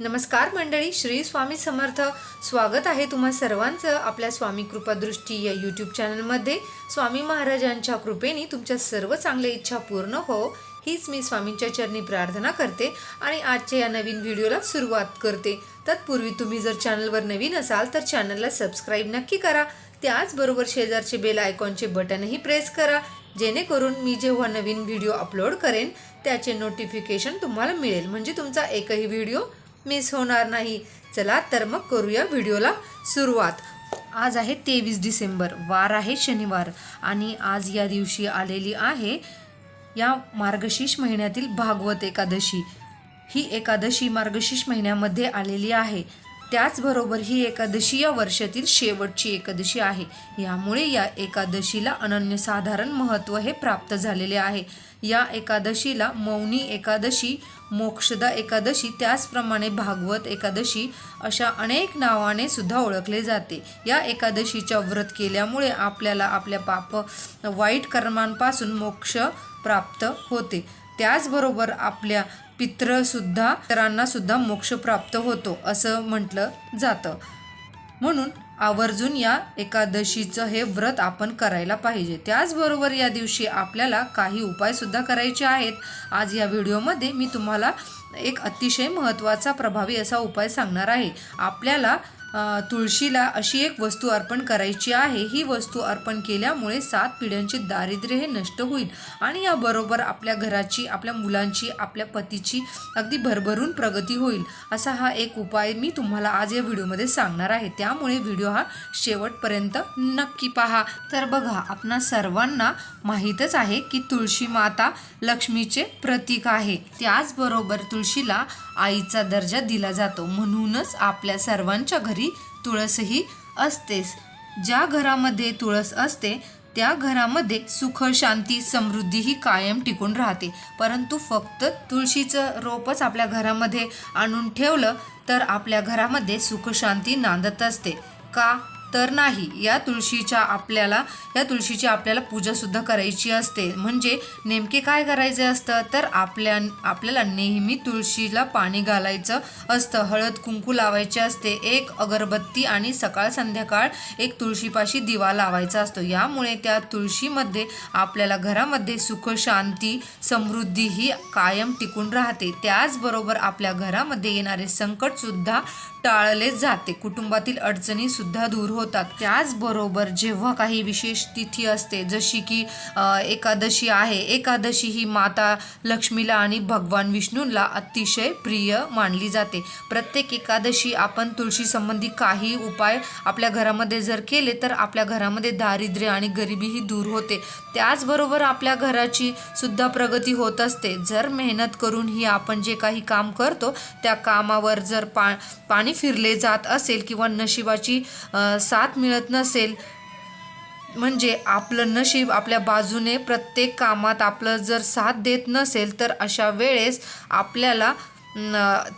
नमस्कार मंडळी श्री स्वामी समर्थ. स्वागत आहे तुम्हा सर्वांचं आपल्या स्वामी कृपादृष्टी या यूट्यूब चॅनलमध्ये. स्वामी महाराजांच्या कृपेने तुमच्या सर्व चांगल्या इच्छा पूर्ण हो हीच मी स्वामींच्या चरणी प्रार्थना करते आणि आजच्या या नवीन व्हिडिओला सुरुवात करते. तत्पूर्वी तुम्ही जर चॅनलवर नवीन असाल तर चॅनलला सबस्क्राईब नक्की करा. त्याचबरोबर शेजारचे बेल आयकॉनचे बटनही प्रेस करा जेणेकरून मी जेव्हा नवीन व्हिडिओ अपलोड करेन त्याचे नोटिफिकेशन तुम्हाला मिळेल. म्हणजे तुमचा एकही व्हिडिओ मिस होणार नाही. चला तर मग करूया व्हिडिओला सुरुवात. आज आहे तेवीस डिसेंबर वार आहे शनिवार आणि आज या दिवशी आलेली आहे या मार्गशीर्ष महिन्यातील भागवत एकादशी. ही एकादशी मार्गशीर्ष महिन्यामध्ये आलेली आहे. त्याचबरोबर ही एकादशी या वर्षातील शेवटची एकादशी आहे. यामुळे या एकादशीला अनन्यसाधारण महत्त्व हे प्राप्त झालेले आहे. या एकादशीला मौनी एकादशी मोक्षदा एकादशी त्याचप्रमाणे भागवत एकादशी अशा अनेक नावाने सुद्धा ओळखले जाते. या एकादशीच्या व्रत केल्यामुळे आपल्याला आपल्या पाप वाईट कर्मांपासून मोक्ष प्राप्त होते. त्याचबरोबर आपल्या पित्रसुद्धा इतरांनासुद्धा मोक्ष प्राप्त होतो असं म्हटलं जातं. म्हणून आवर्जून या एकादशीचं हे व्रत आपण करायला पाहिजे. त्याचबरोबर या दिवशी आपल्याला काही उपायसुद्धा करायचे आहेत. आज या व्हिडिओमध्ये मी तुम्हाला एक अतिशय महत्त्वाचा प्रभावी असा उपाय सांगणार आहे. आपल्याला तुळशीला अशी एक वस्तू अर्पण करायची आहे. ही वस्तू अर्पण केल्यामुळे सात पिढ्यांचे दारिद्र्य हे नष्ट होईल आणि याबरोबर आपल्या घराची आपल्या मुलांची आपल्या पतीची अगदी भरभरून प्रगती होईल असा हा एक उपाय मी तुम्हाला आज या व्हिडिओमध्ये सांगणार आहे. त्यामुळे व्हिडिओ हा शेवटपर्यंत नक्की पहा. तर बघा आपणा सर्वांना माहीतच आहे की तुळशी माता लक्ष्मीचे प्रतीक आहे. त्याचबरोबर तुळशीला आईचा दर्जा दिला जातो. म्हणूनच आपल्या सर्वांच्या घरी तुळसही असतेस ज्या घरामध्ये तुळस असते त्या घरामध्ये सुख शांती समृद्धी ही कायम टिकून राहते. परंतु फक्त तुळशीचं रोपच आपल्या घरामध्ये आणून ठेवलं तर आपल्या घरामध्ये सुख शांती नांदत असते. का? तर नाही. या तुळशीच्या आपल्याला या तुळशीची आपल्याला पूजासुद्धा करायची असते. म्हणजे नेमके काय करायचे असतं? तर आपल्या आपल्याला नेहमी तुळशीला पाणी घालायचं असतं. हळद कुंकू लावायचे असते. एक अगरबत्ती आणि सकाळ संध्याकाळ एक तुळशीपाशी दिवा लावायचा असतो. यामुळे त्या तुळशीमध्ये आपल्याला घरामध्ये सुख शांती समृद्धी ही कायम टिकून राहते. त्याचबरोबर आपल्या घरामध्ये येणारे संकटसुद्धा टाळले जाते. कुटुंबातील अडचणीसुद्धा दूर हो होतात. त्याचबरोबर जेव्हा काही विशेष तिथी असते जशी की एकादशी आहे एकादशी ही माता लक्ष्मीला आणि भगवान विष्णूंला अतिशय प्रिय मानली जाते. प्रत्येक एकादशी आपण तुळशी संबंधी काही उपाय आपल्या घरामध्ये जर केले तर आपल्या घरामध्ये दारिद्र्य आणि गरिबी ही दूर होते. त्याचबरोबर आपल्या घराची सुद्धा प्रगती होत असते. जर मेहनत करून ही आपण जे काही काम करतो त्या कामावर जर पा पाणी फिरले जात असेल किंवा नशिबाची साथ मिळत नसेल म्हणजे आपलं नशीब आपल्या बाजूने प्रत्येक कामात आपलं जर साथ देत नसेल तर अशा वेळेस आपल्याला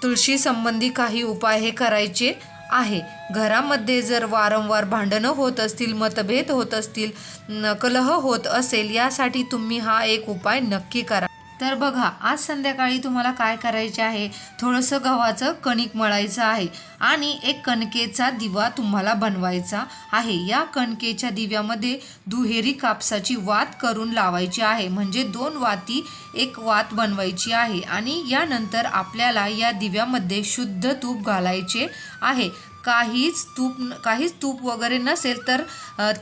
तुळशी संबंधी काही उपाय हे करायचे आहे. घरामध्ये जर वारंवार भांडणं होत असतील मतभेद होत असतील न, कलह होत असेल यासाठी तुम्ही हा एक उपाय नक्की करा. तर बघा आज संध्याकाळी तुम्हाला काय करायचे आहे? थोडंसं गव्हाचं कणिक मळायचं आहे आणि एक कणकेचा दिवा तुम्हाला बनवायचा आहे. या कणकेच्या दिव्यामध्ये दुहेरी कापसाची वात करून लावायची आहे. म्हणजे दोन वाती एक वात बनवायची आहे आणि यानंतर आपल्याला या दिव्यामध्ये शुद्ध तूप घालायचे आहे. काहीच तूप काहीच तूप वगैरे नसेल तर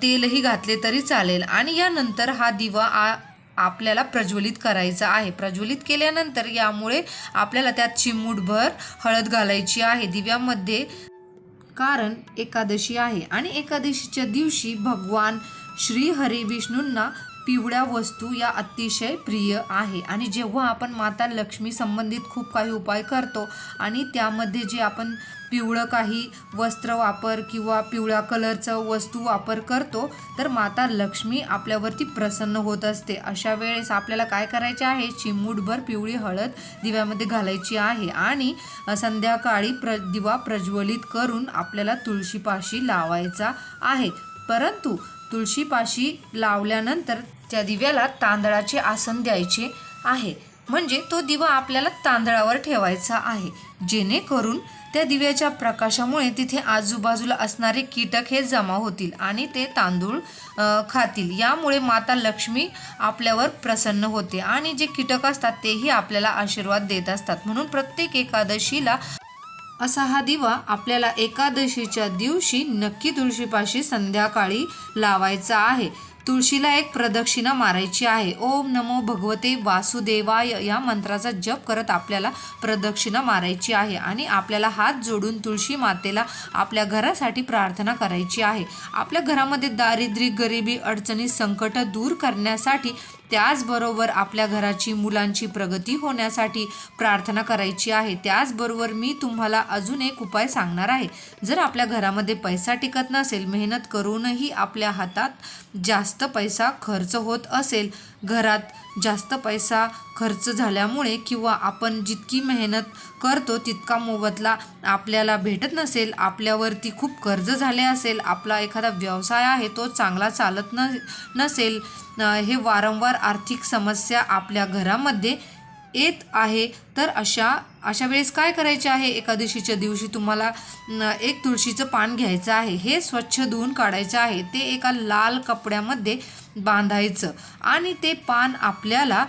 तेलही घातले तरी चालेल. आणि यानंतर हा दिवा आ आपल्याला प्रज्वलित करायचं आहे. प्रज्वलित केल्यानंतर यामुळे आपल्याला त्यात चिमूटभर हळद घालायची आहे. दिव्यामध्ये कारण एकादशी आहे आणि एकादशीच्या दिवशी भगवान श्री हरी विष्णूंना पिवळ्या वस्तू या अतिशय प्रिय आहे. आणि जेव्हा आपण माता लक्ष्मी संबंधित खूप काही उपाय करतो आणि त्यामध्ये जे आपण पिवळं काही वस्त्र वापर किंवा पिवळ्या कलरचं वस्तू वापर करतो तर माता लक्ष्मी आपल्यावरती प्रसन्न होत असते. अशा वेळेस आपल्याला काय करायचे आहे? चिमूटभर पिवळी हळद दिव्यामध्ये घालायची आहे आणि संध्याकाळी प्र दिवा प्रज्वलित करून आपल्याला तुळशीपाशी लावायचा आहे. परंतु तुळशीपाशी लावल्यानंतर त्या दिव्याला तांदळाचे आसन द्यायचे आहे. म्हणजे तो दिवा आपल्याला तांदळावर ठेवायचा आहे. जेणेकरून त्या दिव्याच्या प्रकाशामुळे तिथे आजूबाजूला असणारे कीटक हे जमा होतील आणि ते तांदूळ खातील. यामुळे माता लक्ष्मी आपल्यावर प्रसन्न होते आणि जे कीटक असतात तेही आपल्याला आशीर्वाद देत असतात. म्हणून प्रत्येक एकादशीला असा हा दिवा आपल्याला एकादशीच्या दिवशी नक्की तुळशीपाशी संध्याकाळी लावायचा आहे. तुळशीला एक प्रदक्षिणा मारायची आहे. ओम नमो भगवते वासुदेवाय या मंत्राचा जप करत आपल्याला प्रदक्षिणा मारायची आहे आणि आपल्याला हात जोडून तुळशी मातेला आपल्या घरासाठी प्रार्थना करायची आहे. आपल्या घरामध्ये दारिद्र्य गरिबी अडचणी संकट दूर करण्यासाठी त्याचबरोबर आपल्या घराची मुलांची प्रगती होण्यासाठी प्रार्थना करायची आहे. त्याचबरोबर मी तुम्हाला अजून एक उपाय सांगणार आहे. जर आपल्या घरामध्ये पैसा टिकत नसेल मेहनत करूनही आपल्या हातात जास्त पैसा खर्च होत असेल घरात जास्त पैसा खर्च झाल्यामुळे किंवा आपण जितकी मेहनत करतो तितका मोबदला आपल्याला भेटत नसेल आपल्यावरती खूप कर्ज झाले असेल आपला एखादा व्यवसाय आहे तो चांगला चालत न नसेल हे वारंवार आर्थिक समस्या आपल्या घरामध्ये येत आहे तर अशा अशा वेळेस काय करायचे आहे? एकादशीच्या दिवशी तुम्हाला एक तुळशीचं पान घ्यायचं आहे. हे स्वच्छ धुवून काढायचं आहे. ते एका लाल कपड्यामध्ये बांधायचं आणि ते पान आपल्याला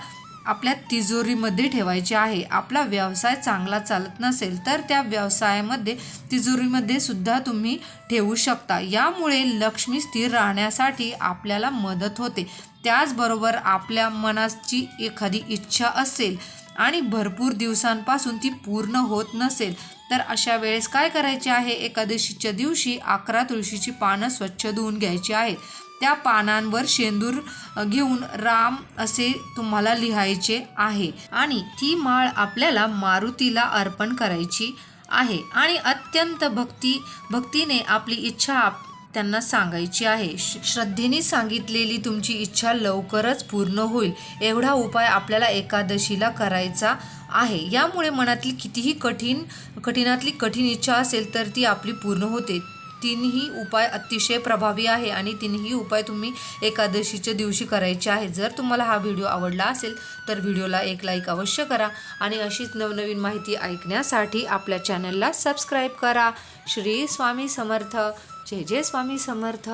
आपल्या तिजोरीमध्ये ठेवायचे आहे. आपला व्यवसाय चांगला चालत नसेल तर त्या व्यवसायामध्ये तिजोरीमध्ये सुद्धा तुम्ही ठेवू शकता. यामुळे लक्ष्मी स्थिर राहण्यासाठी आपल्याला मदत होते. त्याचबरोबर आपल्या मनाची एखादी इच्छा असेल आणि भरपूर दिवसांपासून ती पूर्ण होत नसेल तर अशा वेळेस काय करायचे आहे? एकादशीच्या दिवशी अकरा तुळशीची पानं स्वच्छ धुवून घ्यायची आहेत. त्या पानांवर शेंदूर घेऊन राम असे तुम्हाला लिहायचे आहे. आणि ती माळ आपल्याला मारुतीला अर्पण करायची आहे. आणि अत्यंत भक्ती भक्तीने आपली इच्छा आप त्यांना सांगायची आहे. श- श्रद्धेने सांगितलेली तुमची इच्छा लवकरच पूर्ण होईल. एवढा उपाय आपल्याला एकादशीला करायचा आहे. यामुळे मनातली कितीही कठीण कठीणातली कठीण इच्छा असेल तर ती आपली पूर्ण होते. तीनही उपाय अतिशय प्रभावी आहे आणि तीनही उपाय तुम्ही एकादशीच्या दिवशी करायचे आहे जर तुम्हाला हा व्हिडिओ आवडला असेल तर व्हिडिओला एक लाईक अवश्य करा आणि अशीच नवनवीन माहिती ऐकण्यासाठी आपल्या चॅनलला सबस्क्राईब करा. श्री स्वामी समर्थ. जय जय स्वामी समर्थ.